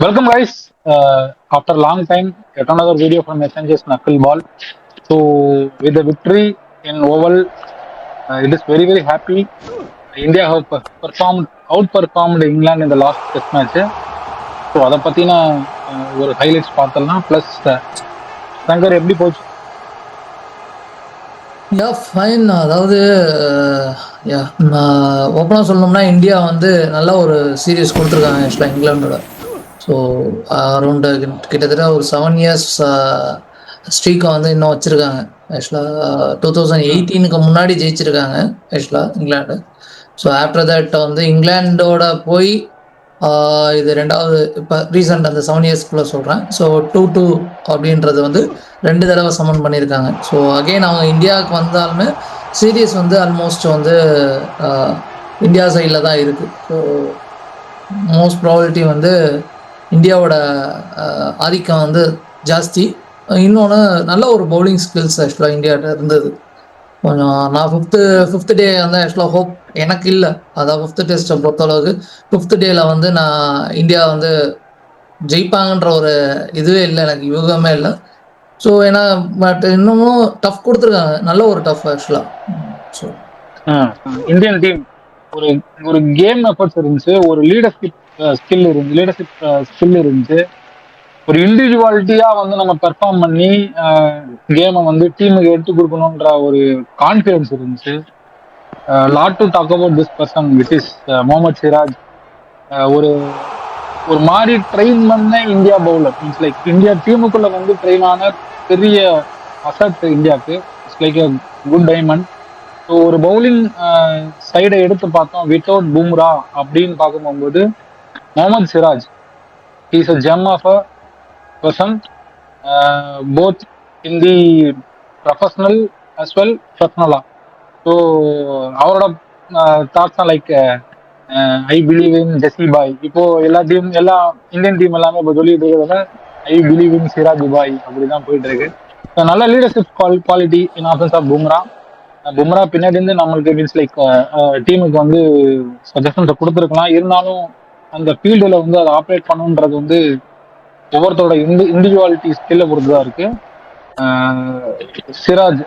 Welcome guys after long time at another video from SNJ's knuckle ball so with the victory in Oval it is very very happy India perform out performed England இந்த last test match so அதை பற்றின ஒரு highlights பார்த்தலாம் plus Shankar எப்படி போச்சு yeah fine அதாவது யா ஓப்பனாக சொல்லணும்னா இந்தியா வந்து நல்லா ஒரு சீரியஸ் கொடுத்துருக்காங்க ஆக்சுவலாக இங்கிலாண்டோட ஸோ அரௌண்ட் கிட்டத்தட்ட ஒரு செவன் இயர்ஸ் ஸ்ட்ரீக்கை வந்து இன்னும் வச்சுருக்காங்க. ஆக்சுவலாக டூ தௌசண்ட் எயிட்டீனுக்கு முன்னாடி ஜெயிச்சிருக்காங்க ஆக்சுவலாக இங்கிலாண்டு ஸோ ஆஃப்டர் தட் வந்து இங்கிலாண்டோட போய் uh, இது ரெண்டாவது இப்போ ரீசெண்ட் அந்த செவன் இயர்ஸ்க்குள்ளே சொல்கிறேன் ஸோ டூ டூ அப்படின்றது வந்து ரெண்டு தடவை சமன் பண்ணியிருக்காங்க ஸோ அகைன் அவங்க இந்தியாவுக்கு வந்தாலுமே சீரியஸ் வந்து ஆல்மோஸ்ட் வந்து uh, இந்தியா சைடில் தான் இருக்குது ஸோ மோஸ்ட் ப்ராபிலிட்டி வந்து இந்தியாவோட ஆதிக்கம் வந்து ஜாஸ்தி. இன்னொன்று நல்ல ஒரு பவுலிங் ஸ்கில்ஸ் ஆக்சுவலாக இந்தியாட்ட இருந்தது. கொஞ்சம் நான் ஃபிஃப்த்து ஃபிஃப்த் டே வந்து ஆக்சுவலாக ஹோப் எனக்கு இல்லை. அதான் ஃபிஃப்த் டெஸ்ட்டை பொறுத்தளவுக்கு. ஃபிஃப்த் டேயில் வந்து நான் இந்தியா வந்து ஜெயிப்பாங்கன்ற ஒரு இதுவே இல்லை. எனக்கு யூகமே இல்லை. ஸோ ஏன்னா பட் இன்னமும் டஃப் கொடுத்துருக்காங்க. நல்ல ஒரு டஃப் ஆக்சுவலாக ஸோ இந்தியன் டீம் ஒரு ஒரு கேம் எஃபர்ட்ஸ் இருந்துச்சு. ஒரு லீடர்ஷிப் ஸ்கில் இருந்துச்சு லீடர்ஷிப் ஸ்கில் இருந்துச்சு. ஒரு இண்டிவிஜுவாலிட்டியா வந்து நம்ம பெர்ஃபார்ம் பண்ணி கேமை வந்து டீமுக்கு எடுத்து கொடுக்கணுன்ற ஒரு கான்ஃபிடன்ஸ் இருந்துச்சு. Lot to talk about this person which is Mohammed Siraj ஒரு ஒரு மாதிரி ட்ரெயின் பண்ண India bowler means like India டீமுக்குள்ள வந்து ட்ரெயின் ஆன பெரிய அசட் இந்தியாவுக்கு it's like a good diamond so ஒரு பவுலிங் சைடை எடுத்து பார்த்தோம் வித்தவுட் பூம்ரா அப்படின்னு பார்க்கும்போது Mohammed Siraj is a gem of a person both in the professional as well பர்சனலா ஸோ அவரோட thoughts like I believe in ஜெசி பாய் இப்போ எல்லா டீம் எல்லா இந்தியன் டீம் எல்லாமே இப்போ சொல்லிட்டு இருக்கிறத ஐ பிலீவ் இன் சிராஜ் பாய் அப்படிதான் போயிட்டு இருக்கு. So, நல்ல leadership quality in absence of Bumrah Bumrah பின்னாடி இருந்து நம்மளுக்கு மீன்ஸ் லைக் டீமுக்கு வந்து சஜஷன்ஸ் கொடுத்துருக்கலாம். இருந்தாலும் அந்த ஃபீல்டில் வந்து அதை ஆப்ரேட் பண்ணுன்றது வந்து ஒவ்வொருத்தரோட இண்டி இண்டிவிஜுவாலிட்டி ஸ்கில்லை பொறுத்து தான் இருக்கு Siraj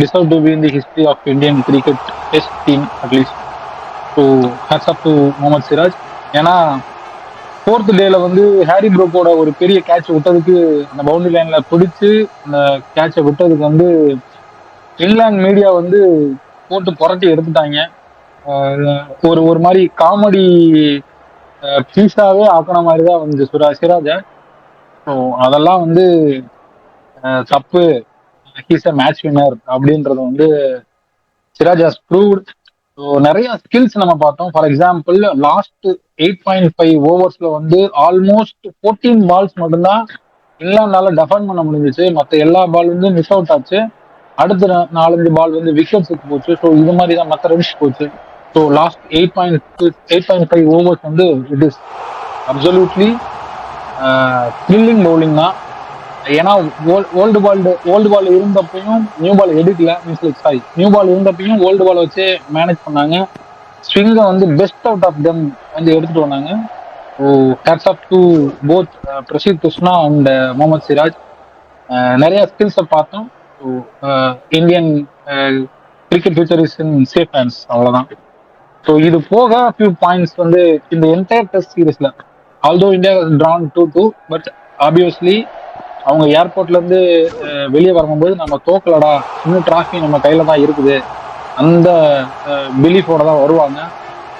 deserve to be in the history of Indian cricket test team at least so hats up to Mohammed Siraj ஏன்னா ஃபோர்த் டேல வந்து ஹாரி ப்ரோக்கோட ஒரு பெரிய கேட்ச் விட்டதுக்கு அந்த பவுண்டரி லைன்ல பிடிச்சு அந்த கேட்சை விட்டதுக்கு வந்து இங்கிலாந்து மீடியா வந்து போட்டு புரட்டி எடுத்துட்டாங்க. ஒரு ஒரு மாதிரி காமெடி பீஸாவே ஆக்கின மாதிரி தான் வந்து சுரா சிராஜா. ஸோ அதெல்லாம் வந்து தப்பு. ஹீஸ் அ மேட்ச் வின்னர் அப்படின்றது வந்து சிராஜ் ஹஸ் ப்ரூவ்ட் ஸோ நிறைய ஸ்கில்ஸ் நம்ம பார்த்தோம். For example last eight point five ஓவர்ஸ்ல வந்து ஆல்மோஸ்ட் ஃபோர்டீன் பால்ஸ் மட்டும்தான் இங்கிலாந்தால டெஃபன் பண்ண முடிஞ்சிச்சு. மற்ற எல்லா பால் வந்து மிஸ் அவுட் ஆச்சு. அடுத்த நாலஞ்சு பால் வந்து விக்கெட்ஸுக்கு போச்சு. ஸோ இது மாதிரி தான் மற்ற ரன்ஸ் போச்சு. So last eight point eight point five overs வந்து it is absolutely thrilling bowling தான். ஏன்னா ஓல்டு பால் ஓல்டு பால் இருந்தப்பையும் நியூ பால் எடுக்கல means like sorry new ball இருந்தப்பையும் old ball வச்சு மேனேஜ் பண்ணாங்க. ஸ்விங்கை வந்து பெஸ்ட் அவுட் ஆஃப் தெம் வந்து எடுத்துட்டு வந்தாங்க. So hats off to both Prasidh Krishna and Mohammed Siraj நிறைய ஸ்கில்ஸை பார்த்தோம். So Indian cricket future is in safe hands அவ்வளோதான் ஸோ இது போக ஃபியூ பாயிண்ட்ஸ் வந்து இந்த என்டையர் டெஸ்ட் சீரீஸ்ல although India drawn two two but obviously அவங்க ஏர்போர்ட்ல இருந்து வெளியே வரும்போது நம்ம தோக்கலடா இன்னும் டிராஃபி நம்ம கையில தான் இருக்குது. அந்த பிலீஃபோட தான் வருவாங்க.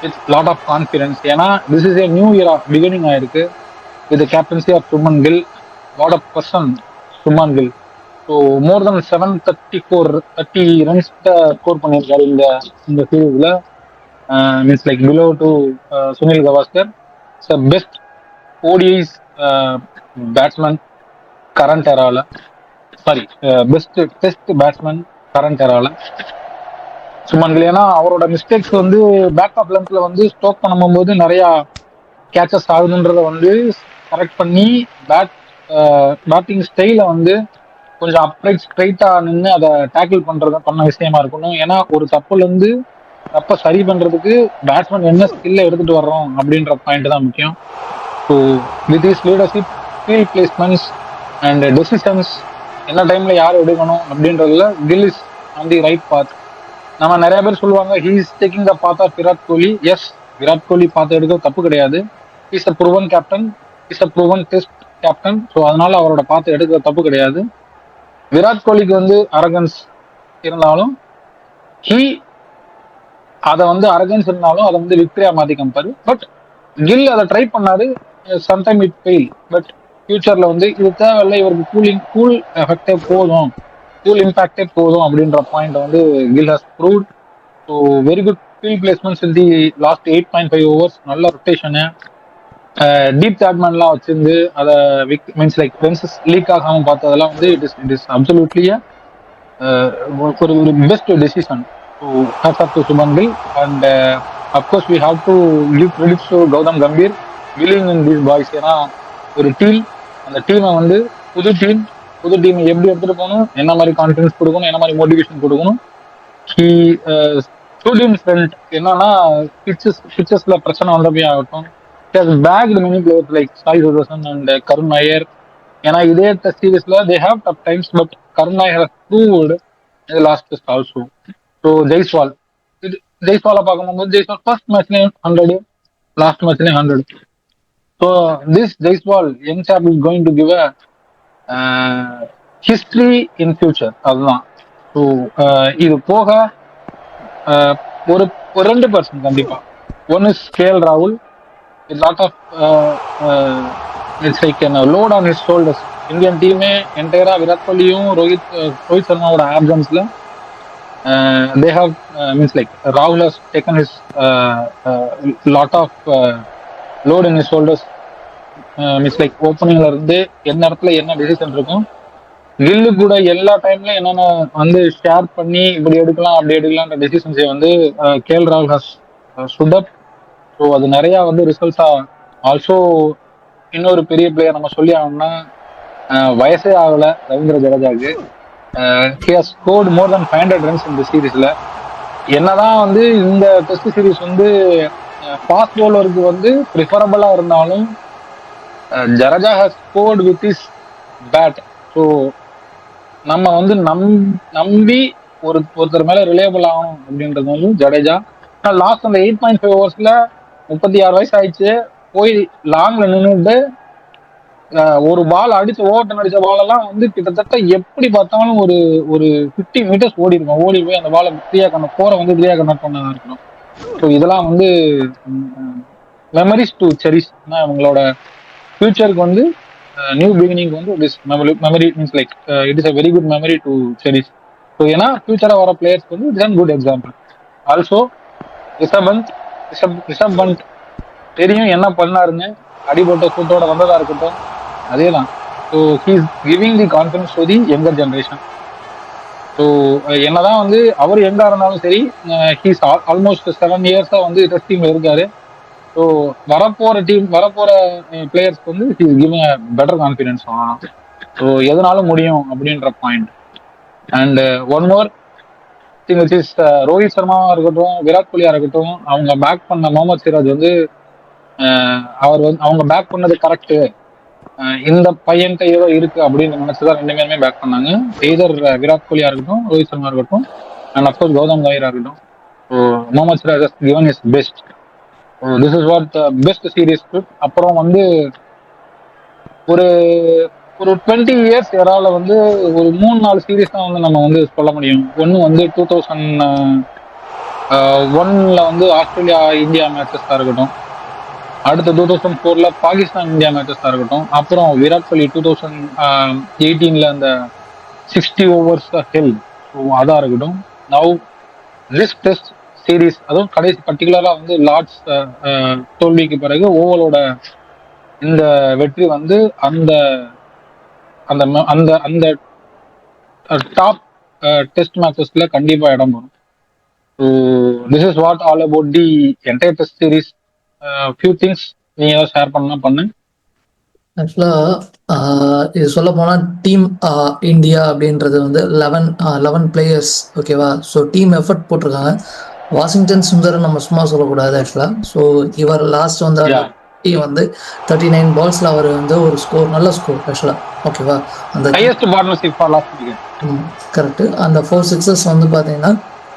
இட்ஸ் லாட் ஆஃப் கான்ஃபிடன்ஸ் ஏன்னா this is a new year of beginning ஆயிருக்கு. With captaincy of Shubman Gill lot of person Shubman Gill so more than seven thirty four thirty runs score பண்ணியிருக்காரு இந்த இந்த சீரீஸ்ல means like below to Sunil Gavaskar best ODIs batsman current எரால sorry best test batsman current எரால Shubman ஏன்னா அவரோட mistakes வந்து back of லென்த்ல வந்து stroke பண்ணும்போது நிறைய கேச்சஸ் ஆகுதுன்றத வந்து கரெக்ட் பண்ணி பேட் பேட்டிங் ஸ்டைல வந்து கொஞ்சம் அப்ரைட் ஸ்ட்ரைட்டா நின்று அதை டேக்கிள் பண்றது பண்ண விஷயமா இருக்கணும். ஏன்னா ஒரு தப்புல இருந்து தப்ப சரி பண்றதுக்கு பேட்ஸ்மேன் என்ன ஸ்கில்ல எடுத்துட்டு வர்றோம் அப்படின்ற பாயிண்ட் தான் முக்கியம். So with is leadership field placements and decisions என்ன டைம்ல யார் எடுக்கணும் அப்படின்றதுல Gill is on the right path நம்ம நிறைய பேர் சொல்லுவாங்க he is taking the path of Virat Kohli yes Virat Kohli பார்த்து எடுக்க தப்பு கிடையாது. Is a proven captain is a proven test captain so அதனால அவரோட பார்த்து எடுக்க தப்பு கிடையாது. விராட் கோலிக்கு வந்து அரகன்ஸ் இருந்தாலும் ஹீ அதை வந்து அரகன்ஸ் இருந்தாலும் அதை வந்து விக்டரியா மாத்தி காமிப்பாரு. பட் கில் அதை ட்ரை பண்ணாரு. சம்டைம் இட் ஃபெயில் பட் ஃபியூச்சர்ல வந்து இது தேவையில்ல இவருக்கு கூலிங் கூல் எஃபெக்டே போதும். கூல் இம்பாக்டே போதும் அப்படின்ற பாயிண்ட் வந்து Gill has prove so very good field placements in the last eight point five overs நல்ல ரொட்டேஷனு டீப் தேட்மேன்லாம் வச்சிருந்து அதை விக் மீன்ஸ் லைக் பென்சஸ் லீக் ஆகாமல் பார்த்ததெல்லாம் வந்து இட் இஸ் இட் இஸ் அப்சல்யூட்லியே ஒரு ஒரு best decision so hats off to Shubman Gill and of course we have to give credits to Gautam Gambhir willing in these boys ஏன்னா ஒரு டீம் அந்த டீமை வந்து புது டீம் புது டீம் எப்படி எடுத்துட்டு போகணும் என்ன மாதிரி கான்ஃபிடன்ஸ் கொடுக்கணும் என்ன மாதிரி மோட்டிவேஷன் கொடுக்கணும். ஹி ஸ்டூடியம் ஃப்ரெண்ட் என்னன்னா பிக்சர்ஸ் பிக்சர்ஸ்ல பிரச்சனை வந்தப்பே ஆகட்டும். Back many players like Sai Sudharsan and Karun Iyer ஏன்னா இதே சீரீஸ்ல they have tough times but Karun Iyer proved last test also to Jaiswal இது ஜெய்ஸ்வாலை பார்க்கும்போது ஜெய்ஸ்வால் ஃபர்ஸ்ட் மேட்ச்லேயும் hundred last மேட்ச்லேயும் hundred so this Jaiswal young chap is going to give a history in future அதுதான். ஸோ இது போக ஒரு ஒரு ரெண்டு பர்சன் கண்டிப்பா. ஒன் இஸ் கே எல் ராகுல் lot of it's like load on his shoulders Indian டீமே என்டையரா விராட் கோலியும் ரோஹித் ரோஹித் சர்மாவோட ஆப்சன்ஸ்ல தே ஹாவ் மீன்ஸ் லைக் ராகுல் has taken his lot of load in his shoulders means like ஓப்பனிங்ல இருந்து எந்த இடத்துல என்ன டிசிஷன் இருக்கும் கில்லு கூட எல்லா டைம்லயும் என்னென்ன வந்து ஷேர் பண்ணி இப்படி எடுக்கலாம் அப்படி எடுக்கலாம்ன்ற டெசிஷன்ஸை வந்து கேஎல் ராகுல் ஹஸ் சுடப் ஸோ அது நிறைய வந்து ரிசல்ட்ஸா ஆல்சோ இன்னொரு பெரிய பிளேயர் நம்ம சொல்லி ஆகணும்னா வயசே ஆகல Ravindra ஜடேஜாக்கு he has more than five hundred runs இந்த சீரீஸில் என்னதான் வந்து இந்த டெஸ்ட் சீரிஸ் வந்து uh, ஃபாஸ்ட் பவுலருக்கு வந்து ப்ரிஃபரபிளாக இருந்தாலும் Jadeja has scored with is bat so நம்ம வந்து நம் நம்பி ஒரு ஒருத்தர் மேலே ரிலேபிள் ஆகணும் அப்படின்றது வந்து ஜடேஜா லாஸ்ட் அந்த எயிட் பாயிண்ட் ஃபைவ் ஹவர்ஸில் முப்பத்தி ஆறு வயசு ஆயிடுச்சு. போய் லாங்கில் நின்றுட்டு ஒரு பால் அடிச்ச ஓட்டம் அடிச்ச பால் எல்லாம் வந்து கிட்டத்தட்ட எப்படி பார்த்தாலும் ஒரு ஒரு ஃபிஃப்டி மீட்டர்ஸ் ஓடி இருக்கும். ஓடி போய் அந்த பாலை ஃப்ரீயா கண்ண போரை வந்து ஃப்ரீயா கனெக்ட் பண்ணதா இருக்கணும் ஸோ இதெல்லாம் வந்து மெமரிஸ் டு செரிஸ் இவங்களோட ஃபியூச்சருக்கு வந்து நியூ பிகினிங் வந்து it is memory means like it is a very good memory to series so ஏன்னா ஃபியூச்சரா வர பிளேயர்ஸ்க்கு வந்து it's an good example also Rishabh Pant Rishabh Rishabh Pant தெரியும் என்ன பண்ணாருன்னு. அடிபட்ட சூட்டோட வந்ததா இருக்கட்டும். அதே தான் so he's giving the confidence to the younger generation so என்னதான் வந்து அவர் எங்கா இருந்தாலும் சரி ஹீஸ் ஆல்மோஸ்ட் செவன் இயர்ஸாக வந்து டெஸ்ட் டீம்ல இருக்காரு. ஸோ வரப்போற டீம் வரப்போற பிளேயர்ஸ்க்கு வந்து he's giving a better confidence so எதனாலும் முடியும் அப்படின்ற point and one more thing which is Rohit சர்மாவா இருக்கட்டும் விராட் கோலியா இருக்கட்டும் அவங்க பேக் பண்ண முகமது சிராஜ் வந்து அவர் வந்து அவங்க பேக் பண்ணது கரெக்டு இந்த பையன்கிட்ட ஏதோ இருக்கு அப்படின்னு நினைச்சுதான் ரெண்டு பேருமே பேக் பண்ணாங்க. எய்தர் விராட் கோலியா இருக்கட்டும் ரோஹித் சர்மா இருக்கட்டும் அண்ட் அப்கோர்ஸ் கௌதம் கம்பீரா இருக்கட்டும். So Mohammed Siraj given is best this is what best series அப்புறம் வந்து ஒரு ஒரு டுவெண்ட்டி இயர்ஸ் யாரால வந்து ஒரு மூணு நாலு சீரீஸ் தான் வந்து நம்ம வந்து சொல்ல முடியும். ஒன்று வந்து டூ தௌசண்ட் ஒன்ல வந்து ஆஸ்திரேலியா இந்தியா மேட்சஸ் இருக்கட்டும். அடுத்த டூ தௌசண்ட் ஃபோர்ல பாகிஸ்தான் இந்தியா மேட்சஸ் இருக்கட்டும். அப்புறம் விராட் கோலி டூ தௌசண்ட் எயிட்டீன்ல அந்த சிக்ஸ்டி ஓவர்ஸ் ஹெல் ஸோ அதா இருக்கட்டும். நவ் திஸ் டெஸ்ட் சீரீஸ் அதுவும் கடைசி பர்டிகுலரா வந்து லார்ட்ஸ் தோல்விக்கு பிறகு ஓவலோட இந்த வெற்றி வந்து அந்த அந்த அந்த அந்த டாப் டெஸ்ட் மேட்சஸ்ல கண்டிப்பா இடம் வரும் this is what all about the entire test series few things நீங்க ஏதாவது ஷேர் பண்ணா. பண்ணு ஆக்சுவலா இது சொல்ல போனா டீம் இந்தியா அப்படின்றது வந்து லெவன் லெவன் பிளேயர்ஸ் ஓகேவா ஸோ டீம் எஃபர்ட் போட்டிருக்காங்க. வாஷிங்டன் சுந்தர் நம்ம சும்மா சொல்லக்கூடாது ஆக்சுவலா ஸோ இவர் லாஸ்ட் வந்து. வந்து தேர்ட்டி நைன் பால்ஸில் அவர் வந்து ஒரு ஸ்கோர் நல்ல ஸ்கோர் ஆக்சுவலாக ஓகேவா அந்த கரெக்டு அந்த ஃபோர் சிக்ஸஸ் வந்து பார்த்தீங்கன்னா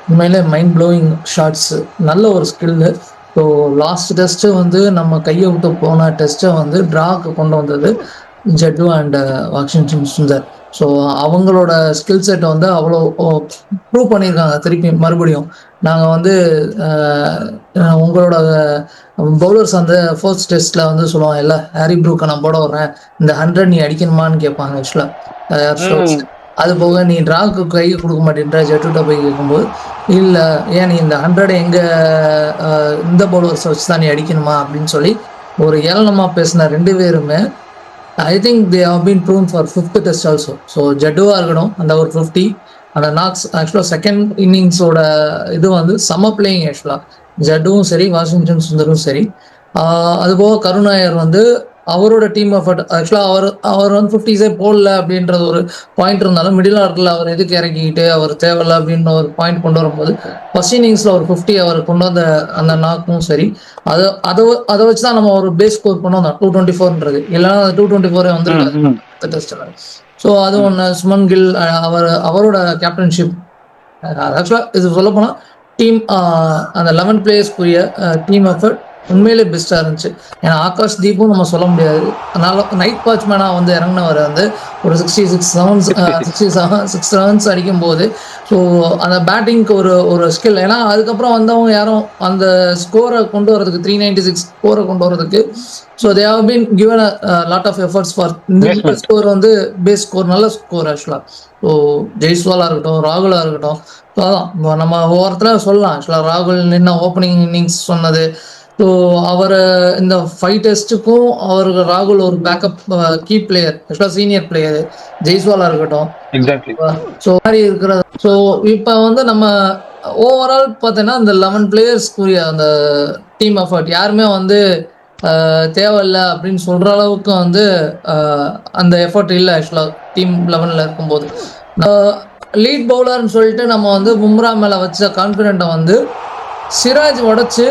உண்மையிலே மைண்ட் ப்ளோயிங் ஷாட்ஸு நல்ல ஒரு ஸ்கில்லு ஸோ லாஸ்ட் டெஸ்ட்டு வந்து நம்ம கையை விட்டு போன டெஸ்ட்டை வந்து ட்ராக்கு கொண்டு வந்தது ஜட்டு அண்ட் வாஷிங்டன் சுந்தர் ஸோ அவங்களோட ஸ்கில் செட்டை வந்து அவ்வளோ ப்ரூவ் பண்ணியிருக்காங்க திருப்பி மறுபடியும். நாங்கள் வந்து uh, உங்களோட uh, பவுலர்ஸ் வந்து ஃபர்ஸ்ட் டெஸ்ட்டில் வந்து சொல்லுவாங்க இல்லை ஹாரி ப்ரூக்கை நான் போட வர்றேன். இந்த ஹண்ட்ரட் நீ அடிக்கணுமான்னு கேட்பாங்க ஆக்சுவலாக அது போக நீ ட்ராவுக்கு கை கொடுக்க மாட்டேன்ற ஜட்டுட்ட போய் கேட்கும்போது இல்லை ஏன் நீ இந்த ஹண்ட்ரட் எங்கள் இந்த பவுலர்ஸ் வச்சு தான் நீ அடிக்கணுமா? அப்படின்னு சொல்லி ஒரு ஏளனமாக பேசின ரெண்டு பேருமே I think they have been proven for fifth test also so ஜட்டுவாக இருக்கட்டும் அந்த ஒரு ஃபிஃப்டி அந்த நாக்ஸ் ஆக்சுவலாக செகண்ட் இன்னிங்ஸோட இது வந்து சம பிளேயிங் ஆக்சுவலாக ஜட்டுவும் சரி வாஷிங்டன் சுந்தரும் சரி. அதுபோக கருணாயர் வந்து அவரோட டீம் எஃபர்ட் ஆக்சுவலாக அவர் அவர் வந்து ஃபிஃப்டிஸே போடல அப்படின்றது ஒரு பாயிண்ட் இருந்தாலும் மிடில் ஆர்டரில் அவர் எதுக்கு இறக்கிக்கிட்டு அவர் தேவையில்ல அப்படின்னு ஒரு பாயிண்ட் கொண்டு வரும்போது ஃபர்ஸ்ட் இன்னிங்ஸில் ஒரு ஃபிஃப்டி அவர் கொண்டு வந்த அந்த நாக்கும் சரி. அதை அதை அதை வச்சு தான் நம்ம ஒரு பேஸ் ஸ்கோர் வந்தோம். டூ டுவெண்ட்டி ஃபோர்ன்றது இல்லைன்னா டூ டுவெண்ட்டி ஃபோரே வந்து டெஸ்ட்டில் ஸோ அது ஒன்று சுமன் கில் அவர் அவரோட கேப்டன்ஷிப் ஆக்சுவலாக இது சொல்ல போனால் டீம் அந்த லெவன் பிளேயர்ஸ்க்குரிய டீம் எஃபர்ட் உண்மையிலே பெஸ்ட்டாக இருந்துச்சு. ஏன்னா ஆகாஷ் தீப்பும் நம்ம சொல்ல முடியாது. அதனால நைட் வாட்ச்மேனாக வந்து இறங்கினவர் வந்து ஒரு sixty six sevens sixty seven six runs அடிக்கும் போது ஸோ அந்த பேட்டிங்க்கு ஒரு ஒரு ஸ்கில் ஏன்னா அதுக்கப்புறம் வந்தவங்க யாரும் அந்த ஸ்கோரை கொண்டு வரதுக்கு த்ரீ நைன்டி சிக்ஸ் ஸ்கோரை கொண்டு வரதுக்கு so they have been given lot of efforts for இந்த. ஸ்கோர் வந்து பேஸ் ஸ்கோர் நல்ல ஸ்கோர் ஆக்சுவலாக ஸோ ஜெய்ஸ்வாலாக இருக்கட்டும் ராகுலாக இருக்கட்டும் அதான் நம்ம ஒவ்வொருத்தரும் சொல்லலாம். ஆக்சுவலாக ராகுல் நின்ன ஓப்பனிங் இன்னிங்ஸ் சொன்னது ஸோ அவர் இந்த ஃபைவ் டெஸ்ட்டுக்கும் அவருக்கு ராகுல் ஒரு பேக்கப் கீ பிளேயர் ஆக்சுவலாக சீனியர் பிளேயர் ஜெய்ஸ்வாலாக இருக்கட்டும். ஸோ மாதிரி இருக்கிறது ஸோ இப்போ வந்து நம்ம ஓவரால் பார்த்தீங்கன்னா இந்த லெவன் பிளேயர்ஸ்க்குரிய அந்த டீம் எஃபர்ட் யாருமே வந்து தேவையில்ல அப்படின்னு சொல்ற அளவுக்கு வந்து அந்த எஃபர்ட் இல்லை ஆக்சுவலாக டீம் லெவனில் இருக்கும்போது. லீட் பவுலர்னு சொல்லிட்டு நம்ம வந்து பும்ரா மேலே வச்ச கான்ஃபிடென்ட்டை வந்து சிராஜ் உடைச்சு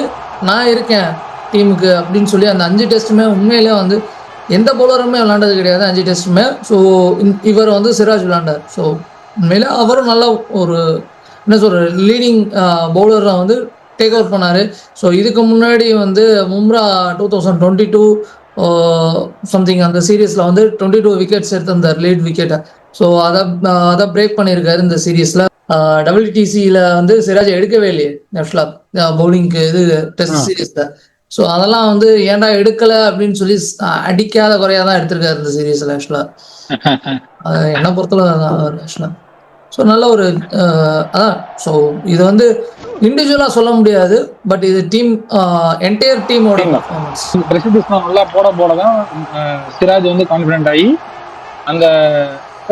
நான் இருக்கேன் டீமுக்கு அப்படின்னு சொல்லி அந்த அஞ்சு டெஸ்ட்டுமே உண்மையிலே வந்து எந்த பவுலருமே விளாண்டது கிடையாது அஞ்சு டெஸ்ட்டுமே. ஸோ இவர் வந்து சிராஜ் விளாண்டார் ஸோ உண்மையிலே அவரும் நல்ல ஒரு என்ன சொல்கிற லீடிங் பவுலரை வந்து டேக் அவுட் பண்ணார். ஸோ இதுக்கு முன்னாடி வந்து Bumrah two thousand twenty two something அந்த சீரீஸில் வந்து டுவெண்ட்டி டூ விக்கெட்ஸ் எடுத்திருந்தார் லீட் விக்கெட்டை ஸோ அதை அதை பிரேக் பண்ணியிருக்காரு இந்த சீரீஸில் டபிள்யூடிசியில் வந்து சிராஜ் எடுக்கவே இல்லையே ஆக்சுவலாக பவுலிங்க்கு இது டெஸ்ட். சீரீஸில் ஸோ அதெல்லாம் வந்து ஏன்டா எடுக்கல அப்படின்னு சொல்லி அடிக்காத குறையா தான் எடுத்திருக்காரு இந்த சீரீஸில் ஆக்சுவலாக என்னை பொறுத்தளவு ஆக்சுவலாக ஸோ நல்ல ஒரு அதான். ஸோ இது வந்து இண்டிவிஜுவலாக சொல்ல முடியாது பட் இது டீம் என்டையர் டீமோட. பர்ஃபார்மன்ஸ் நல்லா போட போட தான் சிராஜ் வந்து கான்ஃபிடென்ட் ஆகி அந்த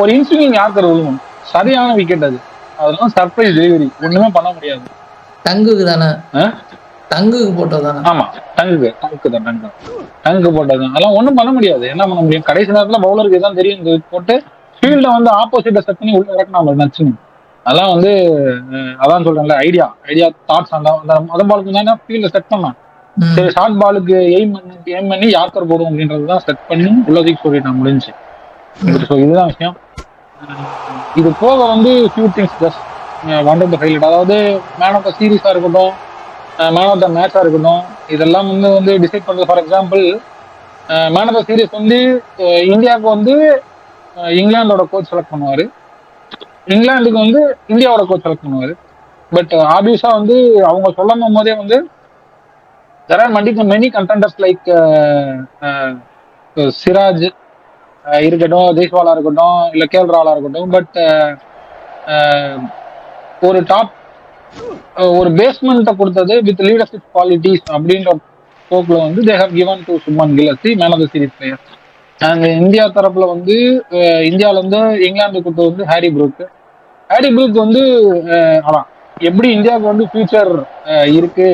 ஒரு இன்ஸ்விங் யார்கர் விழுகும் சரியான விக்கெட் அது. அதெல்லாம் சர்ப்ரைஸ் டெலிவரி ஒண்ணுமே பண்ண முடியாது. டங்குக்கு தானே? ஆ? டங்குக்கு போட்டது தானே? ஆமா. டங்குக்கு டங்குக்கு தான் டங்கு டங்கு போட்டது அதெல்லாம் ஒண்ணும் பண்ண முடியாது. என்ன பண்ண முடியும்? கடைசி நேரத்துல பவுலருக்கு தான் தெரியும் போட்டு ஃபீல்ட வந்து ஆப்போசிட்ட செட் பண்ணி உள்ள இறக்கணும் நச்சுன்னு. அதெல்லாம் வந்து அதான் சொல்றேன்ல ஐடியா ஐடியா தாட்ஸ் அந்த அந்த பாலுக்கு தானே ஃபீல்ட செட் பண்ணான் ம். சரி ஷார்ட் பாலுக்கு எய்ம் பண்ணி எய்ம் பண்ணி யார்கர் போடும் அப்படின்றது தான் செட் பண்ணி உள்ளதுக்கு சொல்லிட்டான் முடிஞ்சு. ஸோ இதுதான் விஷயம். இது போக வந்து few things just one of the highlight அதாவது மேன் ஆஃப் த சீரீஸாக இருக்கட்டும் மேன் ஆஃப் த மேட்சாக இருக்கட்டும் இதெல்லாம் வந்து வந்து டிசைட் பண்ணுறது for example man of the series வந்து uh, இந்தியாவுக்கு வந்து uh, இங்கிலாந்தோட கோச் செலக்ட் பண்ணுவார். இங்கிலாந்துக்கு வந்து இந்தியாவோட கோச் செலக்ட் பண்ணுவார். பட் ஆப்வியஸாக வந்து அவங்க சொல்லணும் போதே வந்து there are multi many contenders like Siraj இருக்கட்டும் ஜெய்ஸ்வாலா இருக்கட்டும் இல்ல கேஎல் ராவலா இருக்கட்டும் பட் ஒரு டாப் ஒரு பேஸ்மெண்ட்டை கொடுத்தது வித் லீடர்ஷிப் குவாலிட்டிஸ் அப்படின்ற போக்கில் வந்து they have given to Shubman கில்லசி man of the series player and India தரப்புல வந்து இந்தியாவிலேருந்து இந்தியால இங்கிலாந்து கொடுத்தது வந்து ஹாரி ப்ரூக் ஹாரி ப்ரூக் வந்து ஆனா எப்படி இந்தியாவுக்கு வந்து ஃபியூச்சர் இருக்கு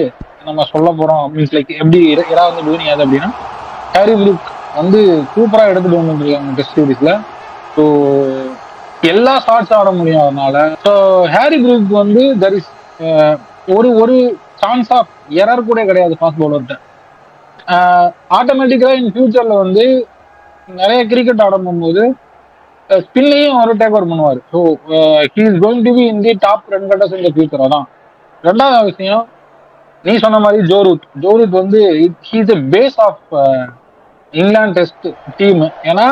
நம்ம சொல்ல போறோம் மீன்ஸ் லைக் எப்படி இரா வந்து டூனியாது அப்படின்னா ஹாரி ப்ரூக் வந்து சூப்பராக எடுத்துட்டு வந்துருக்காங்க டெஸ்ட் சீரீஸ்ல ஸோ எல்லா ஷார்ட்ஸ் ஆட முடியும் அதனால. ஸோ ஹாரி ப்ரூக் வந்து தெர் இஸ் uh, ஒரு ஒரு சான்ஸ் ஆஃப் எரர் கூட கிடையாது ஃபாஸ்ட் பவுலர்கிட்ட ஆட்டோமேட்டிக்காக இன் ஃபியூச்சரில் வந்து நிறைய கிரிக்கெட் ஆடும்போது ஸ்பின்லையும் அவர் டேக் ஓவர் பண்ணுவார். So he is going to be in the top run getters இந்த ஃபியூச்சர் அதான். ரெண்டாவது விஷயம் நீ சொன்ன மாதிரி ஜோரூத். ஜோரூத் வந்து it he's a base of England test team ஏன்னா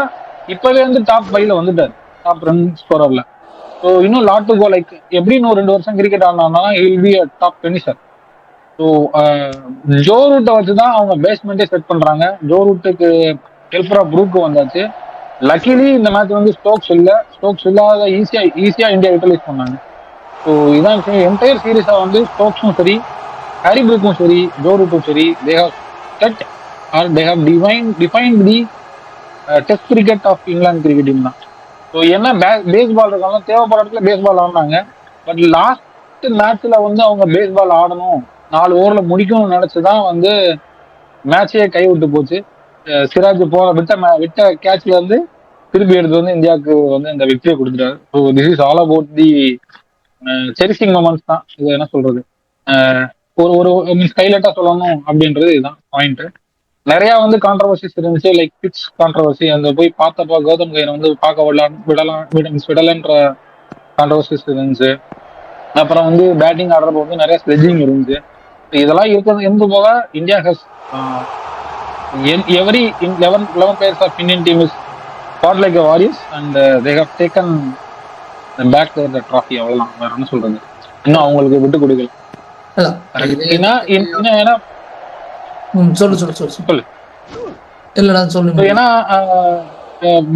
இப்பவே வந்து டாப் ஃபைவ்ல வந்துட்டார். டாப் ரன் ஸ்கோரர்ல ஸோ இன்னும் லாட் டு கோ லைக் எப்படி இன்னும் ரெண்டு வருஷம் கிரிக்கெட் ஆடினா இல் be a top டென்னிசர் so Joe ரூட்டை வச்சு தான் அவங்க பேஸ்மெண்ட்டே செட் பண்றாங்க. ஜோ ரூட்டுக்கு ஹெல்ப்ரா ப்ரூக்கு வந்தாச்சு. லக்கிலி இந்த மேட்ச் வந்து ஸ்டோக்ஸ் இல்லை. ஸ்டோக்ஸ் இல்லாத ஈஸியா ஈஸியா இந்தியா யூட்டிலைஸ் பண்ணாங்க. ஸோ இதான் என்டையர் சீரீஸா வந்து ஸ்டோக்ஸும் சரி ஹாரி ப்ரூக்கும் சரி ஜோ ரூட்டும் சரி. They have set or they have divine define the test cricket of England cricket team தான். ஸோ என்ன பேஸ்பால் இருக்காலும் தேவைப்படுற இடத்துல பேஸ்பால் ஆடினாங்க. பட் லாஸ்ட் மேட்ச்ல வந்து அவங்க பேஸ்பால் ஆடணும். நாலு ஓவர்ல முடிக்கணும்னு நினைச்சுதான் வந்து மேட்சையே கை விட்டு போச்சு. சிராஜ் போற விட்ட விட்ட கேட்ச்ல இருந்து திருப்பி எடுத்து வந்து இந்தியாவுக்கு வந்து இந்த வெற்றியை கொடுத்துட்டாரு. So this is all about the cherishing moments தான். இது என்ன சொல்றது? ஒரு ஒரு மீன்ஸ் கைலட்டா சொல்லணும் அப்படின்றது இதுதான் பாயிண்ட் நிறைய வந்து கான்ட்ரவர்சிஸ் இருந்துச்சு. லைக் பிட்ச் கான்ட்ரவர்சி அந்த போய் பார்த்தப்ப கௌதம் கயிறு வந்து பார்க்க விடலாம் விடலாம் விட மீன்ஸ் விடலன்ற கான்ட்ரவர்சிஸ் இருந்துச்சு. அப்புறம் வந்து பேட்டிங் ஆடுறப்ப வந்து நிறைய ஸ்லெட்ஜிங் இருந்துச்சு. இதெல்லாம் இருக்கிறது இருந்து போக India has every eleven eleven players of Indian team is fought like warriors and they have taken back the trophy அவ்வளவுதான். வேற என்ன சொல்றது? இன்னும் அவங்களுக்கு விட்டு கொடுக்கல. ஏன்னா ஏன்னா சொல்லு சொல்லு சொல்லு சொல்லு. சொல்லு. இல்லடா சொல்லு ஏன்னா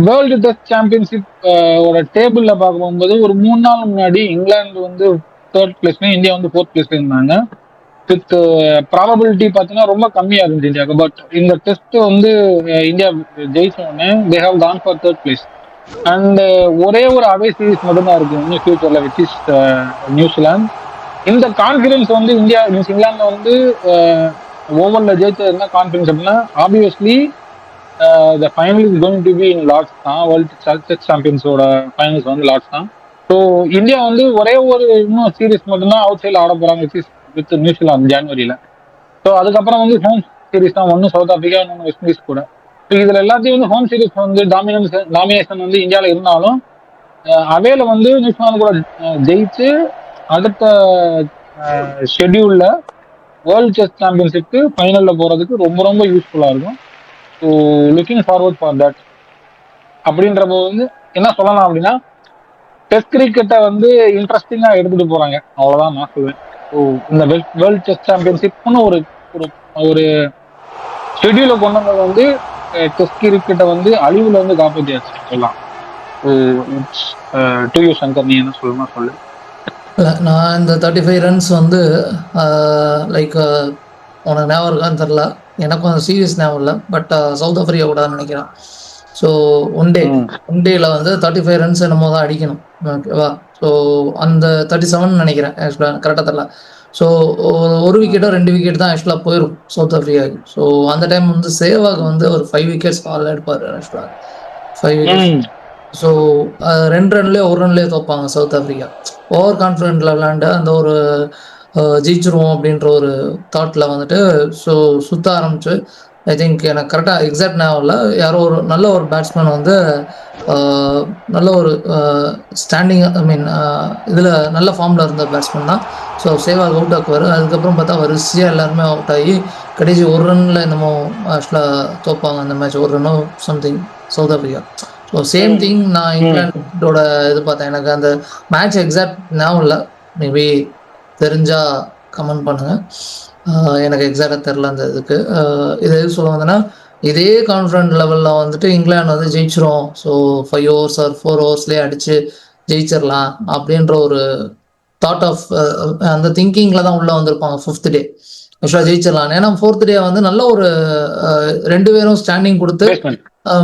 வேர்ல்டு டெஸ்ட் சாம்பியன்ஷிப் ஒரு டேபிள்ல பார்க்கும்போது ஒரு மூணு நாள் முன்னாடி இங்கிலாந்து வந்து தேர்ட் பிளேஸ்லயும் இந்தியா வந்து ஃபோர்த் பிளேஸ்ல இருந்தாங்க. வித் ப்ராபபிலிட்டி பார்த்தீங்கன்னா ரொம்ப கம்மியா இருந்துச்சு இந்தியாவுக்கு. பட் இந்த டெஸ்ட் வந்து இந்தியா ஜெயிச்ச உடனே they have gone for third place and ஒரே ஒரு அவே சீரிஸ் மட்டும்தான் இருக்கு. இன்னும் ஃபியூச்சர்ல விச் இஸ் நியூசிலாந்து இந்த கான்ஃபிடன்ஸ் வந்து இந்தியா மீன்ஸ் இங்கிலாந்து வந்து ஓவனில் ஜெயிச்சது என்ன கான்ஃபிடன்ஸ் அப்படின்னா obviously the final is going to be in Lord's தான். வேர்ல்டு செஸ் சாம்பியன்ஸோட ஃபைனல்ஸ் வந்து லார்ட்ஸ் தான். ஸோ இந்தியா வந்து ஒரே ஒரு இன்னும் சீரீஸ் மட்டும்தான் அவுட் சைடில் ஆட போறாங்க வித் நியூசிலாந்து ஜான்வரியில். ஸோ அதுக்கப்புறம் வந்து ஹோம் சீரிஸ் தான். ஒன்று சவுத் ஆஃப்ரிக்கா இன்னொன்று வெஸ்ட் இண்டீஸ் கூட. ஸோ இதில் எல்லாத்தையும் வந்து ஹோம் சீரிஸ் வந்து டாமினன்ஸ் டாமினேஷன் வந்து இந்தியாவில் இருந்தாலும் அவேல வந்து நியூசிலாந்து கூட ஜெயிச்சு அடுத்த ஷெட்யூலில் வேர்ல்டு செஸ் சாம்பியன்ஷிப்க்கு ஃபைனலில் போகிறதுக்கு ரொம்ப ரொம்ப யூஸ்ஃபுல்லாக இருக்கும். So looking forward for that அப்படின்ற போது வந்து என்ன சொல்லலாம் அப்படின்னா டெஸ்ட் கிரிக்கெட்டை வந்து இன்ட்ரெஸ்டிங்காக எடுத்துகிட்டு போகிறாங்க அவ்வளோதான் நான் சொல்லுவேன் ஸோ இந்த வேர்ல்டு டெஸ்ட் சாம்பியன்ஷிப்னு ஒரு ஒரு ஷெடியூலை கொண்டு வந்தது வந்து டெஸ்ட் கிரிக்கெட்டை வந்து அழிவுல இருந்து காப்பாற்றியாச்சு சொல்லலாம். டு யூ சங்கர் நீ என்ன சொல்லுமா சொல்லு. இல்ல, நான் இந்த தேர்ட்டி ஃபைவ் ரன்ஸ் வந்து லைக் உனக்கு ஞாபகம் இருக்கான்னு தெரில எனக்கும் அந்த சீரியஸ் ஞாபகம் இல்லை பட் சவுத் ஆஃப்ரிக்கா கூட நினைக்கிறேன். So one day. ஒன் டேல வந்து தேர்ட்டி ஃபைவ் ரன்ஸ் என்னமோ தான் அடிக்கணும். ஓகேவா ஸோ அந்த தேர்ட்டி செவன் நினைக்கிறேன் ஆக்சுவலாக கரெக்டாக தெரில ஸோ ஒரு விக்கெட்டோ ரெண்டு விக்கெட் தான் ஆக்சுவலாக போயிடும் சவுத் ஆஃப்ரிக்காவுக்கு ஸோ அந்த டைம் வந்து சேவாக் வந்து ஒரு ஃபைவ் விக்கெட்ஸ் ஆல் எடுப்பார் ஆக்சுவலாக ஃபைவ் விக்கெட்ஸ். ஸோ ரெண்டு ரன்லேயே ஒரு ரன்லேயே தோப்பாங்க சவுத் ஆஃப்ரிக்கா ஓவர் கான்ஃபிடென்ட்டில் விளாண்டு அந்த ஒரு ஜெயிச்சிருவோம் அப்படின்ற ஒரு தாட்டில் வந்துட்டு ஸோ சுத்த ஆரம்பிச்சு ஐ திங்க் எனக்கு கரெக்டாக எக்ஸாக்ட் ஞாபகம் இல்லை. யாரோ ஒரு நல்ல ஒரு பேட்ஸ்மேன் வந்து நல்ல ஒரு ஸ்டாண்டிங் ஐ மீன் இதில் நல்ல ஃபார்மில் இருந்த பேட்ஸ்மேன் தான். ஸோ சேவாக அவுட் ஆக்குவார். அதுக்கப்புறம் பார்த்தா வரிசையாக எல்லாருமே அவுட் ஆகி கடைசி ஒரு ரன்னில் என்னமோ ஆக்சுவலாக தோப்பாங்க அந்த மேட்ச் ஒரு ரன்னோ something South Africa so same thing நான் இங்கிலாண்டோட இது பார்த்தேன். எனக்கு அந்த மேட்ச் எக்ஸாக்ட் ஞாபகம் இல்லை. மேபி தெரிஞ்சா கமெண்ட் பண்ணுங்க. எனக்கு எக்ஸாக்டாக தெரில அந்த இதுக்கு. இது எது சொல்ல வந்தேன்னா இதே கான்ஃபிடன்ட் லெவலில் வந்துட்டு இங்கிலாந்து வந்து ஜெயிச்சிரும். So five overs or four ஓவர்ஸ்லேயே அடித்து ஜெயிச்சிடலாம் அப்படின்ற ஒரு தாட் ஆஃப் அந்த திங்கிங்கில் தான் உள்ளே வந்திருப்பாங்க ஃபிஃப்த் டே ஆக்சுவலாக ஜெயிச்சிடலாம் ஏன்னா ஃபோர்த் டே வந்து நல்ல ஒரு ரெண்டு பேரும் ஸ்டாண்டிங் கொடுத்து.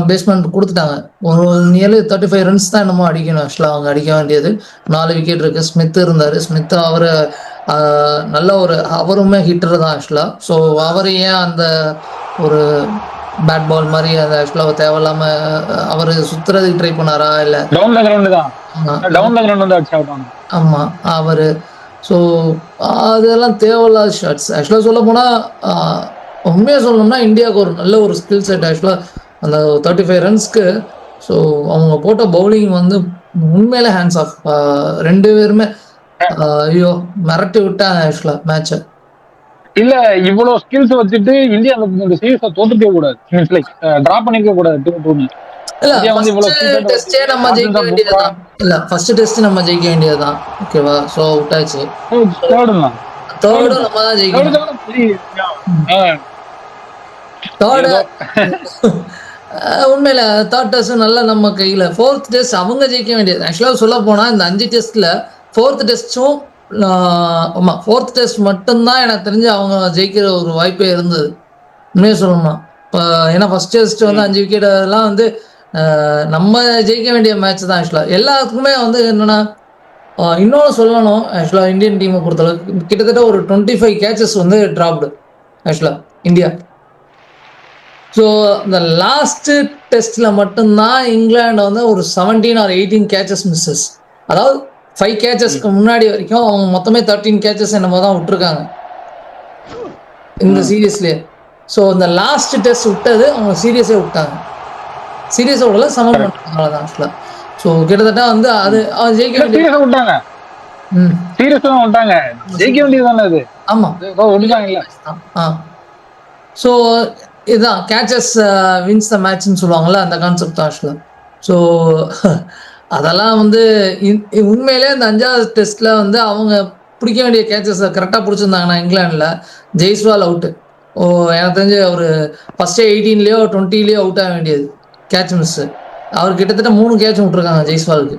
பேஸ்மெண்ட் கொடுத்துட்டாங்க. ஒரு நியர்லி தேர்ட்டி ஃபைவ் ரன்ஸ் தான் என்னமோ அடிக்கணும் ஆக்சுவலாக அவங்க அடிக்க வேண்டியது. நாலு விக்கெட் இருக்கு. ஸ்மித் இருந்தார். ஸ்மித் அவர் நல்ல ஒரு அவருமே ஹிட்டர் தான் ஆக்சுவலாக ஸோ அவர் ஏன் அந்த ஒரு பேட் பால் மாதிரி அந்த ஆக்சுவலாக தேவையில்லாம அவர் சுத்துறதுக்கு ட்ரை பண்ணாரா இல்லை? டவுன்ல கிரவுண்ட் தான். டவுன்ல கிரவுண்ட் வந்து அடிச்சு அவுட் ஆனாங்க ஆமாம் அவர். ஸோ அதெல்லாம் தேவையில்லாத ஷாட்ஸ் ஆக்சுவலாக சொல்ல போனால் உண்மையா சொல்லணும்னா இந்தியாவுக்கு ஒரு நல்ல ஒரு ஸ்கில் செட் ஆக்சுவலா அந்த தேர்ட்டி ஃபைவ் ரன்ஸ்க்கு ஸோ அவங்க போட்ட பவுலிங் வந்து உண்மையிலே ஹேண்ட்ஸ் ஆஃப் ரெண்டு பேருமே ஐயோ மிரட்டி விட்டாங்க ஆக்சுவலா மேட்சை இல்ல இவ்வளவு ஸ்கில்ஸ் வச்சுட்டு இந்தியா இந்த சீரீஸ தோத்துட்டே கூடாது. மீன்ஸ் லைக் டிரா பண்ணிக்க கூடாது டூ டூன்னு இல்ல இந்தியா வந்து இவ்வளவு ஃபர்ஸ்ட் skilled டெஸ்டே நம்ம ஜெயிக்க வேண்டியதுதான். இல்ல ஃபர்ஸ்ட் டெஸ்ட் நம்ம ஜெயிக்க வேண்டியதுதான். ஓகேவா ஸோ அவுட் ஆச்சு. தேர்டும் நம்ம தான் ஜெயிக்கணும். தேர்டு. உண்மையில தேர்ட் டெஸ்ட் நல்லா நம்ம கையில. ஃபோர்த் டெஸ்ட் அவங்க ஜெயிக்க வேண்டியது. ஆக்சுவலாக சொல்ல போனா இந்த அஞ்சு டெஸ்ட்ல ஃபோர்த் டெஸ்ட்டும் ஆமா ஃபோர்த் டெஸ்ட் மட்டும்தான் எனக்கு தெரிஞ்சு அவங்க ஜெயிக்கிற ஒரு வாய்ப்பே இருந்தது. உண்மையாக சொல்லணும்னா. இப்போ ஏன்னா ஃபர்ஸ்ட் டெஸ்ட் வந்து அஞ்சு விக்கெட் எல்லாம் வந்து நம்ம ஜெயிக்க வேண்டிய மேட்ச் தான் ஆக்சுவலாக எல்லாத்துக்குமே வந்து என்னன்னா ஆஹ், இன்னொன்னு சொல்லணும். ஆக்சுவலாக இந்தியன் டீமை பொறுத்தளவுக்கு கிட்டத்தட்ட ஒரு டுவெண்ட்டி ஃபைவ் கேச்சஸ் வந்து டிராப்டு ஆக்சுவலாக இந்தியா. ஸோ இந்த லாஸ்ட் டெஸ்ட்ல மட்டும்தான் இங்கிலாந்து வந்து ஒரு seventeen or eighteen catches misses அதாவது ஃபைவ் கேச்சஸ்க்கு முன்னாடி வரைக்கும் அவங்க மொத்தமே தேர்ட்டீன் கேச்சஸ் என்னமோ தான் விட்டுருக்காங்க. இந்த சீரியஸ்லயே ஸோ இந்த லாஸ்ட் டெஸ்ட் விட்டது அவங்க சீரியஸே விட்டாங்க. சீரியஸை விடல சமம் பண்ணாங்க தான் ஆக்சுவலாக ஸோ கிட்டத்தட்ட வந்து அது அவன் ஜெயிக்க வேண்டிய சீரியஸா விட்டாங்க. ம். சீரியஸா தான் விட்டாங்க. ஜெயிக்க வேண்டியது தானே அது? ஆமாம் ஆ. ஸோ இதுதான் கேச்சஸ் வின்ஸ் uh, த மேட்ச்னு சொல்லுவாங்கள்ல அந்த கான்செப்ட் தான் ஆக்சுவலாக ஸோ அதெல்லாம் வந்து இன்- உண்மையிலே இந்த அஞ்சாவது டெஸ்ட்டில் வந்து அவங்க பிடிக்க வேண்டிய கேச்சஸை கரெக்டாக பிடிச்சிருந்தாங்கன்னா இங்கிலாண்டில் ஜெய்ஸ்வால் அவுட்டு ஓ எனக்கு தெரிஞ்சு அவர் ஃபஸ்ட்டே எயிட்டீன்லேயோ டுவெண்ட்டிலேயோ அவுட் ஆக வேண்டியது கேட்ச் மிஸ்ஸு அவர் கிட்டத்தட்ட மூணு கேட்ச் விட்ருக்காங்க ஜெய்ஸ்வாலுக்கு.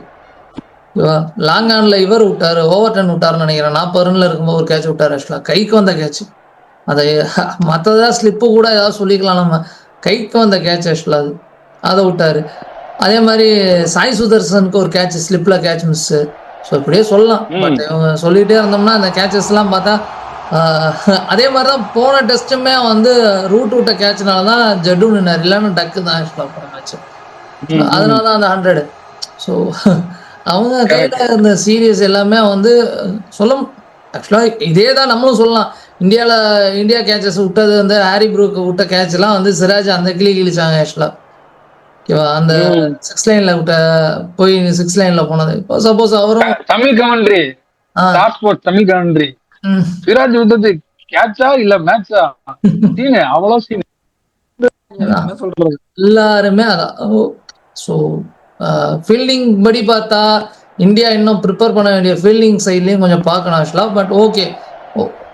ஓகேவா லாங் ஆனில் இவர் விட்டார் ஓவர் டென் விட்டாருன்னு நினைக்கிறேன். நாற்பது ரன்னில் இருக்கும்போது ஒரு கேட்ச் விட்டார் ஆக்சுவலாக கைக்கு வந்த கேட்ச் அதை மற்றதா ஸ்லிப்பு கூட ஏதாவது சொல்லிக்கலாம். நம்ம கைக்கு வந்த கேட்ச் ஆக்சுவலாக அது அதை விட்டாரு. அதே மாதிரி சாய் சுதர்சனுக்கு ஒரு கேட்ச் ஸ்லிப்பில் கேட்ச் மிஸ்ஸு ஸோ இப்படியே சொல்லலாம். பட் இவங்க சொல்லிகிட்டே இருந்தோம்னா அந்த கேட்சஸ்லாம் பார்த்தா அதே மாதிரி தான் போன டெஸ்ட்டுமே வந்து ரூட் விட்ட கேட்ச்னால தான் ஜட்டு நின்னார். இல்லைன்னா டக்கு தான் ஆக்சுவலாக போன மேட்ச் அதனால தான் அந்த ஹண்ட்ரடு ஸோ அவங்க கையில் இருந்த சீரியஸ் எல்லாமே வந்து சொல்ல ஆக்சுவலாக இதே தான் நம்மளும் சொல்லலாம். இந்தியாவில் இந்தியா கேச்சஸ் விட்டது வந்து ஹாரி ப்ரூக் விட்ட கேட்ச்லாம் வந்து சிராஜ் அந்த கிளி கிழிச்சாங்க ஆக்சுவலாக ஓகேவா? அந்த சிக்ஸ் லைனில் விட்ட போய் சிக்ஸ் லைனில் போனது. இப்போ சப்போஸ் அவரும் Tamil commentary sports Tamil commentary Siraj விட்டது கேட்சா இல்ல மேட்சா சீனு அவ்வளவு சீன். எல்லாருமே அதான். ஸோ ஃபீல்டிங் படி பார்த்தா இந்தியா இன்னும் ப்ரிப்பேர் பண்ண வேண்டிய ஃபீல்டிங் சைட்லேயும் கொஞ்சம் பார்க்கணும் ஆக்சுவலாக பட் ஓகே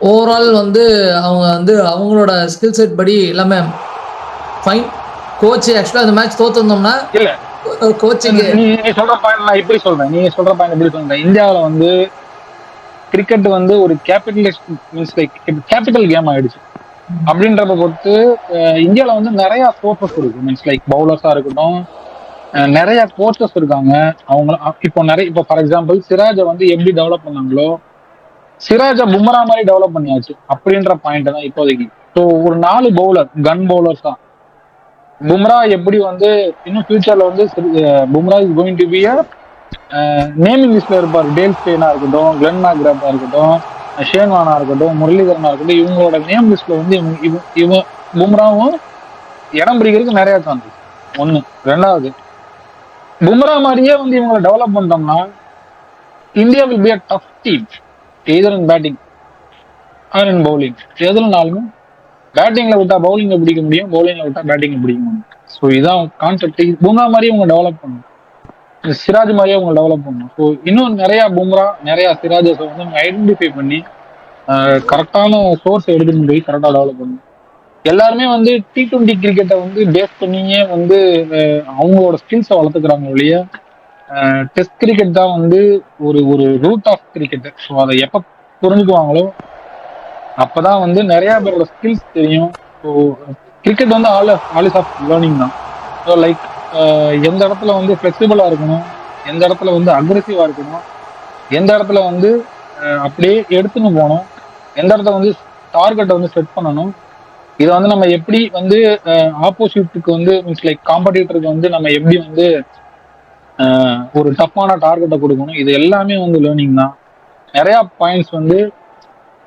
ஓவரால் வந்து அவங்க வந்து அவங்களோட ஸ்கில் செட் படி எல்லாமே ஃபைன் கோச் ஆக்சுவலாக அந்த மேட்ச் தோத்துருந்தோம்னா இல்ல. கோச்சிங்கு நீ சொல்ற பாயிண்ட் நான் இப்படி சொல்றேன். நீ சொல்ற பாயிண்ட் எப்படி சொல்றேன். இந்தியாவுல வந்து கிரிக்கெட் வந்து ஒரு capitalist means like capital game ஆயிடுச்சு. அப்படின்றத பொறுத்து அஹ், இந்தியால வந்து நிறைய சோர்சஸ் இருக்கு. மீன்ஸ் லைக் பவுலர்ஸா இருக்கட்டும் நிறைய கோச்சஸ் இருக்காங்க. அவங்க இப்போ நிறைய இப்போ ஃபார் எக்ஸாம்பிள் சிராஜை வந்து எப்படி டெவலப் பண்ணாங்களோ சிராஜா பும்ரா மாதிரி டெவலப் பண்ணியாச்சு அப்படின்ற பாயிண்ட் தான் இப்போதைக்கு. ஸோ ஒரு நாலு பவுலர் கன் பவுலர்ஸ் தான். பும்ரா எப்படி வந்து இன்னும் ஃபியூச்சர்ல வந்து Bumrah is going to be naming லிஸ்ட்ல இருப்பார். டேல் ஸ்டேனா இருக்கட்டும் கிளென் மேக்ராப்பா இருக்கட்டும் ஷேன்வானா இருக்கட்டும் முரளிதரனா இருக்கட்டும் இவங்களோட நேம் லிஸ்ட்ல வந்து இவங்க இவன் பும்ராவும் இடம் பிடிக்கிறதுக்கு நிறைய சான்ஸ் ஒண்ணு. ரெண்டாவது பும்ரா மாதிரியே வந்து இவங்களை டெவலப் பண்ணிட்டோம்னா India will be a tough team either batting or bowling bowling எதுலனாலுமே பேட்டிங்ல விட்டா பவுலிங்ல பிடிக்க முடியும் பவுலிங்ல விட்டா பேட்டிங்ல பிடிக்க முடியும். ஸோ இதான் கான்செப்ட் பூங்கா மாதிரியே இவங்க டெவலப் பண்ணணும். சிராஜ் மாதிரியே அவங்க டெவலப் பண்ணணும். ஸோ இன்னும் நிறைய பும்ரா நிறைய சிராஜஸ் வந்து ஐடென்டிஃபை பண்ணி கரெக்டான சோர்ஸ் எடுத்துட்டு போய் கரெக்டாக டெவலப் பண்ணணும். எல்லாருமே வந்து டி ட்வெண்ட்டி கிரிக்கெட்டை வந்து பேஸ் பண்ணியே வந்து அவங்களோட ஸ்கில்ஸை வளர்த்துக்கிறாங்க ஒழிய டெஸ்ட் கிரிக்கெட் தான் வந்து ஒரு ஒரு ரூட் ஆஃப் கிரிக்கெட் ஸோ அதை எப்போ புரிஞ்சுக்குவாங்களோ அப்பதான் வந்து நிறைய பேரோட ஸ்கில்ஸ் தெரியும். ஸோ கிரிக்கெட் வந்து all all is of learning தான். ஸோ லைக் எந்த இடத்துல வந்து ஃப்ளெக்சிபிளா இருக்கணும் எந்த இடத்துல வந்து அக்ரெசிவா இருக்கணும் எந்த இடத்துல வந்து அப்படியே எடுத்துன்னு போகணும் எந்த இடத்துல வந்து டார்கெட்டை வந்து செட் பண்ணணும் இதை வந்து நம்ம எப்படி வந்து ஆப்போசிட்டுக்கு வந்து மீன்ஸ் லைக் காம்படிட்டருக்கு வந்து நம்ம எப்படி வந்து ஒரு டஃப்பான டார்கெட்டை கொடுக்கணும். இது எல்லாமே வந்து லேர்னிங் தான். நிறைய பாயிண்ட்ஸ் வந்து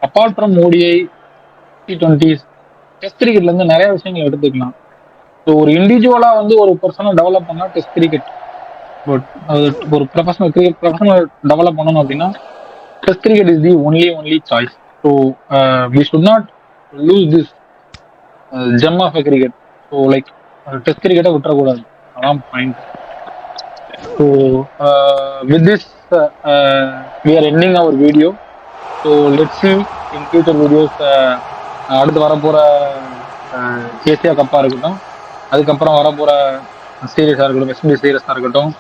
apart from ODI T twenties test கிரிக்கெட்ல இருந்து நிறைய விஷயங்கள் எடுத்துக்கலாம். ஸோ ஒரு இண்டிவிஜுவலா வந்து ஒரு பர்சனை டெவலப் பண்ணா டெஸ்ட் கிரிக்கெட் பட் ஒரு ப்ரொஃபஷனல் கிரிக்கெட் ப்ரொஃபஷனல் டெவலப் பண்ணணும் அப்படின்னா test cricket is the only only choice so we should not lose this gem of cricket so like test கிரிக்கெட்டை விட்டுறக்கூடாது. அதான் point so with this we are ending our video so let see in future videos அடுத்து வரப்போகிற Asia கப்பாக இருக்கட்டும். அதுக்கப்புறம் வரப்போகிற சீரியஸாக இருக்கட்டும் வெஸ்ட் சீரியஸாக இருக்கட்டும்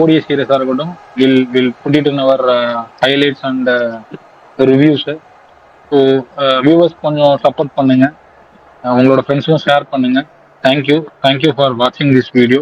ஓடிய சீரியஸாக இருக்கட்டும் will will put in our highlights and reviews so viewers கொஞ்சம் சப்போர்ட் பண்ணுங்கள் உங்களோட ஃப்ரெண்ட்ஸுக்கும் ஷேர் பண்ணுங்க. Thank you thank you for வாட்சிங் திஸ் வீடியோ